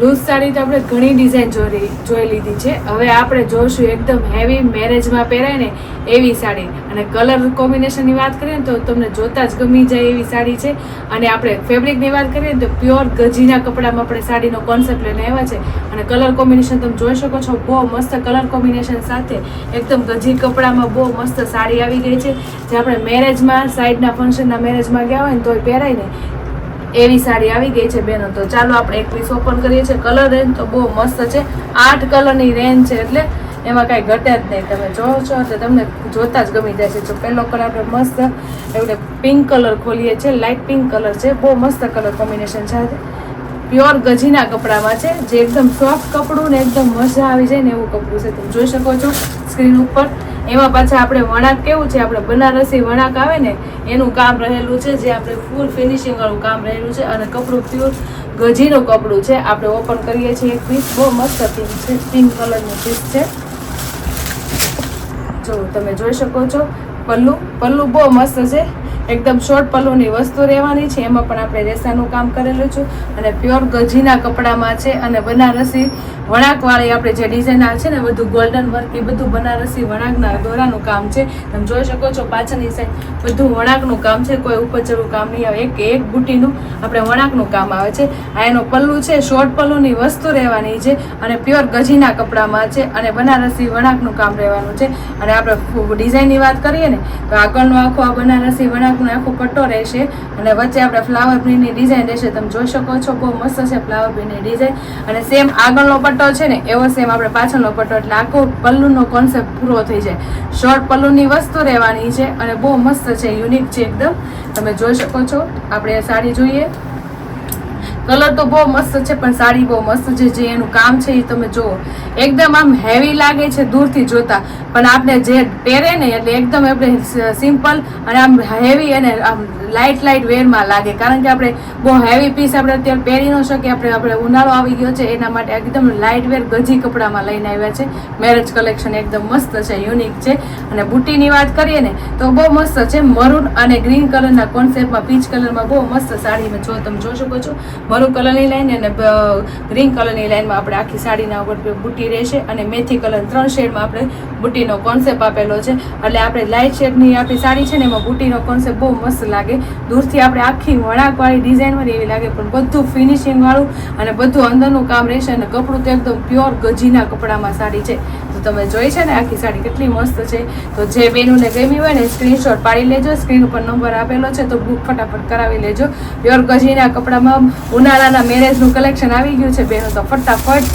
Loose sari તો આપણે ઘણી ડિઝાઇન જોઈ જોઈ લીધી છે. હવે આપણે જોઈશું એકદમ હેવી મેરેજમાં પહેરાય ને એવી સાડી. અને કલર કોમ્બિનેશનની વાત કરીએ ને તો તમને જોતા જ ગમી જાય એવી સાડી છે. અને આપણે ફેબ્રિકની વાત કરીએ ને તો પ્યોર ગજીના કપડામાં આપણે સાડીનો કોન્સેપ્ટ લઈને આવ્યા છે. અને કલર કોમ્બિનેશન તમે જોઈ શકો છો. બહુ મસ્ત કલર કોમ્બિનેશન સાથે એકદમ ગજી કપડામાં બહુ મસ્ત સાડી આવી ગઈ છે. જે આપણે મેરેજમાં સાઈડના ફંક્શનના મેરેજમાં ગયા હોય ને તોય પહેરાય ને એવી સાડી આવી ગઈ છે બેનો. તો ચાલો આપણે એક પીસ ઓપન કરીએ છીએ. કલર રેન્જ તો બહુ મસ્ત છે. આઠ કલરની રેન્જ છે એટલે એમાં કાંઈ ઘટે જ નહીં. તમે જોવો છો એટલે તમને જોતા જ ગમી જાય છે. જો પહેલો કલર આપણે મસ્ત એટલે પિંક કલર ખોલીએ છીએ. લાઇટ પિંક કલર છે. બહુ મસ્ત કલર કોમ્બિનેશન છે. પ્યોર ગજીના કપડામાં છે. જે એકદમ સોફ્ટ કપડું ને એકદમ મજા આવી જાય ને એવું કપડું છે. તમે જોઈ શકો છો સ્ક્રીન ઉપર. એમાં પાછા આપણે વણાક કેવું છે? આપણે બનારસી વણાક આવે ને, એનું કામ રહેલું છે, જે આપણે ફૂલ ફિનિશિંગ વાળું કામ રહેલું છે અને કપડું પ્યોર ગજીનું કપડું છે. આપણે ઓપન કરીએ છીએ એક પીસ બહુ મસ્ત પિંક છે. પિંક કલરનું પીસ છે. જો, તમે જોઈ શકો છો. પલ્લુ પલ્લુ બહુ મસ્ત છે. એકદમ શોર્ટ પલ્લુની વસ્તુ રહેવાની છે. એમાં પણ આપણે રેસાનું કામ કરેલું છે અને પ્યોર ગજીના કપડામાં છે અને બનારસી વણાકવાળી આપણે જે ડિઝાઇન છે ને, બધું ગોલ્ડન વર્ક એ બધું બનારસી વણાકના દોરાનું કામ છે. તમે જોઈ શકો છો પાછળની સાઈડ બધું વણાકનું કામ છે. કોઈ ઉપચરું કામ નહીં આવે. એક એક બુટીનું આપણે વણાકનું કામ આવે છે. આ એનો પલ્લુ છે. શોર્ટ પલ્લુની વસ્તુ રહેવાની છે અને પ્યોર ગજીના કપડામાં છે અને બનારસી વણાકનું કામ રહેવાનું છે. અને આપણે ડિઝાઇનની વાત કરીએ ને, તો આગળનો આખો આ બનારસી વણાકનું આખો પટ્ટો રહેશે અને વચ્ચે આપણે ફ્લાવર પ્રિન્ટની ડિઝાઇન રહેશે. તમે જોઈ શકો છો, બહુ મસ્ત છે ફ્લાવર પ્રિન્ટની ડિઝાઇન અને સેમ આગળનો પટ્ટો છે ને, એવો સેમ આપણે પાછળનો પટ્ટો એટલે આખો પલ્લુનો કોન્સેપ્ટ પૂરો થઈ જાય. શોર્ટ પલ્લુની વસ્તુ રહેવાની છે અને બહુ મસ્ત છે યુનિક છે એકદમ. તમે જોઈ શકો છો. આપણે સાડી જોઈએ. કલર તો બહુ મસ્ત છે, પણ સાડી બહુ મસ્ત છે, જે એનું કામ છે એ તમે જુઓ. એકદમ આમ હેવી લાગે છે દૂરથી જોતા, પણ આપણે જે પહેરે ને એટલે એકદમ આપણે સિમ્પલ અને આમ હેવી અને આમ લાઇટ લાઇટ વેરમાં લાગે. કારણ કે આપણે બહુ હેવી પીસ આપણે અત્યારે પહેરી ન શકીએ, આપણે આપણે ઉનાળો આવી ગયો છે, એના માટે એકદમ લાઇટ વેર ગજી કપડામાં લઈને આવ્યા છે. મેરેજ કલેક્શન એકદમ મસ્ત છે યુનિક છે. અને બુટીની વાત કરીએ ને, તો બહુ મસ્ત છે મરૂન અને ગ્રીન કલરના કોન્સેપ્ટમાં પીચ કલરમાં બહુ મસ્ત સાડીમાં જો, તમે જોઈ શકો છો. મરૂન કલરની લાઈન અને ગ્રીન કલરની લાઈનમાં આપણે આખી સાડીના ઉપર બુટ્ટી રહેશે અને મેથી કલર ત્રણ શેડમાં આપણે બુટ્ટીનો કોન્સેપ્ટ આપેલો છે. એટલે આપણે લાઇટ શેડની આપણી સાડી છે ને એમાં બુટ્ટીનો કોન્સેપ્ટ બહુ મસ્ત લાગે. દૂરથી આપણે આખી વળાકવાળી ડિઝાઇનમાં એવી લાગે, પણ બધું ફિનિશિંગવાળું અને બધું અંદરનું કામ રહેશે અને કપડું તો એકદમ પ્યોર ગજીના કપડામાં સાડી છે. તમે જોઈ છે ને, આખી સાડી કેટલી મસ્ત છે. તો જે બેનુને ગમી હોય ને સ્ક્રીનશોટ પાડી લેજો. સ્ક્રીન ઉપર નંબર આપેલો છે, તો બુક ફટાફટ કરાવી લેજો. પ્યોર ગજીના કપડામાં ઉનાળાના મેરેજનું કલેક્શન આવી ગયું છે, બેનો તો ફટાફટ.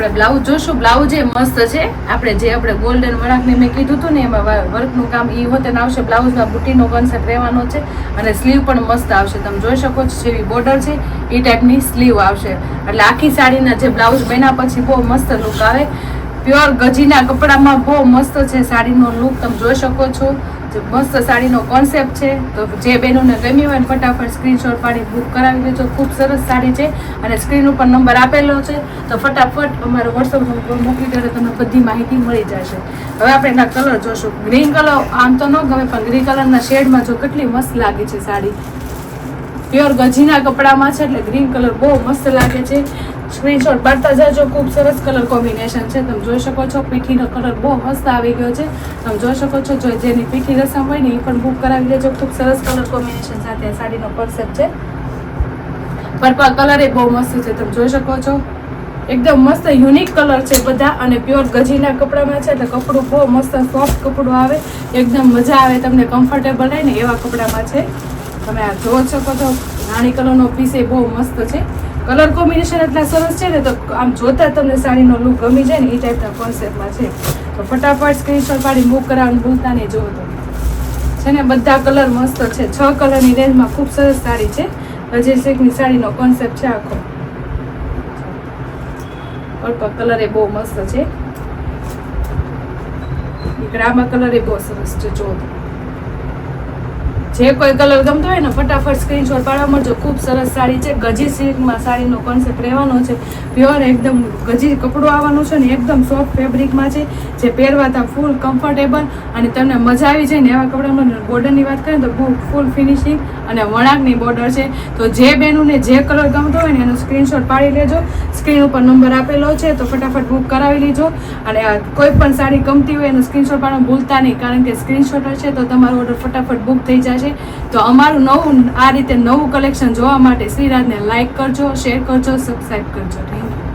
આપણે બ્લાઉઝ જોશું. બ્લાઉઝ એ મસ્ત છે. આપણે જે આપણે ગોલ્ડન વળાકને મેં કીધું હતું ને, એમાં વર્કનું કામ એ હોતે આવશે. બ્લાઉઝમાં બુટીનો કોન્સેપ્ટ રહેવાનો છે અને સ્લીવ પણ મસ્ત આવશે. તમે જોઈ શકો છો જેવી બોર્ડર છે એ ટાઈપની સ્લીવ આવશે. એટલે આખી સાડીના જે બ્લાઉઝ બન્યા પછી બહુ મસ્ત લુક આવે. પ્યોર ગજીના કપડામાં બહુ મસ્ત છે સાડીનો લુક તમે જોઈ શકો છો. મસ્ત સાડીનો કોન્સેપ્ટ છે, તો જે બહેનોને ગમી હોય ફટાફટ સ્ક્રીનશોટ પાડી બુક કરાવી લેજો ખૂબ સરસ સાડી છે અને સ્ક્રીન ઉપર નંબર આપેલો છે. તો ફટાફટ અમારો વોટ્સઅપ નંબર મોકલી દો તમને બધી માહિતી મળી જશે. હવે આપણે એના કલર જોશું. ગ્રીન કલર આમ તો ન ગમે, પણ ગ્રીન કલરના શેડમાં જો કેટલી મસ્ત લાગે છે સાડી. પ્યોર ગજીના કપડામાં છે એટલે ગ્રીન કલર બહુ મસ્ત લાગે છે. સ્ક્રીનશોટ પાડતા જજો. ખૂબ સરસ કલર કોમ્બિનેશન છે. તમે જોઈ શકો છો, પીઠીનો કલર બહુ મસ્ત આવી ગયો છે. તમે જોઈ શકો છો, જો જેની પીઠી રસમ હોય ને એ પણ બુક કરાવી લેજો ખૂબ સરસ કલર કોમ્બિનેશન સાથે આ સાડીનો કોન્સેપ્ટ છે. પર્પલ કલર એ બહુ મસ્ત છે. તમે જોઈ શકો છો. એકદમ મસ્ત યુનિક કલર છે બધા અને પ્યોર ગજીના કપડામાં છે. એટલે કપડું બહુ મસ્ત સોફ્ટ કપડું આવે. એકદમ મજા આવે તમને કમ્ફર્ટેબલ રહે ને એવા કપડામાં છે. તમે આ જોઈ શકો છો. રાણી કલરનો પીસ એ બહુ મસ્ત છે. કલર કોમ્બિનેશન એટલા સરસ છે ને, તો આમ જોતા તમને સાડીનો લુક ગમી જાય ને, એ ટાઈપના કોન્સેપ્ટમાં છે. તો ફટાફટ સ્ક્રીનશોટ પાડી બુક કરાવવાનું ભૂલતા નહીં જોવો તો છે ને, બધા કલર મસ્ત છે. છ કલરની રેન્જમાં ખૂબ સરસ સાડી છે. અજય શેખની સાડીનો કોન્સેપ્ટ છે આખો. પર્પલ કલર એ બહુ મસ્ત છે. ગ્રામા રામા કલર એ બહુ સરસ છે જો જે કોઈ કલર ગમતો હોય ને ફટાફટ સ્ક્રીનશોટ પાડવા મળજો. ખૂબ સરસ સાડી છે. ગજી સિલ્કમાં સાડીનો કોન્સેપ્ટ રહેવાનો છે. પ્યોર એકદમ ગજી કપડું આવવાનું છે ને એકદમ સોફ્ટ ફેબ્રિકમાં છે, જે પહેરવાતા ફૂલ કમ્ફર્ટેબલ અને તમને મજા આવી જાય ને એવા કપડામાં. બોર્ડરની વાત કરીએ તો ફૂલ ફિનિશિંગ અને વળાંકની બોર્ડર છે. તો જે બેનુને જે કલર ગમતો હોય ને એનો સ્ક્રીનશોટ પાડી લેજો. સ્ક્રીન ઉપર નંબર આપેલો છે તો ફટાફટ બુક કરાવી લેજો. અને કોઈ પણ સાડી ગમતી હોય એનો સ્ક્રીનશોટ પાડવાનું ભૂલતા નહીં, કારણ કે સ્ક્રીનશોટ હશે તો તમારો ઓર્ડર ફટાફટ બુક થઈ જશે. તો અમારું નવું, આ રીતે નવું કલેક્શન જોવા માટે શ્રીરાજને લાઇક કરજો શેર કરજો સબસ્ક્રાઈબ કરજો. થેન્ક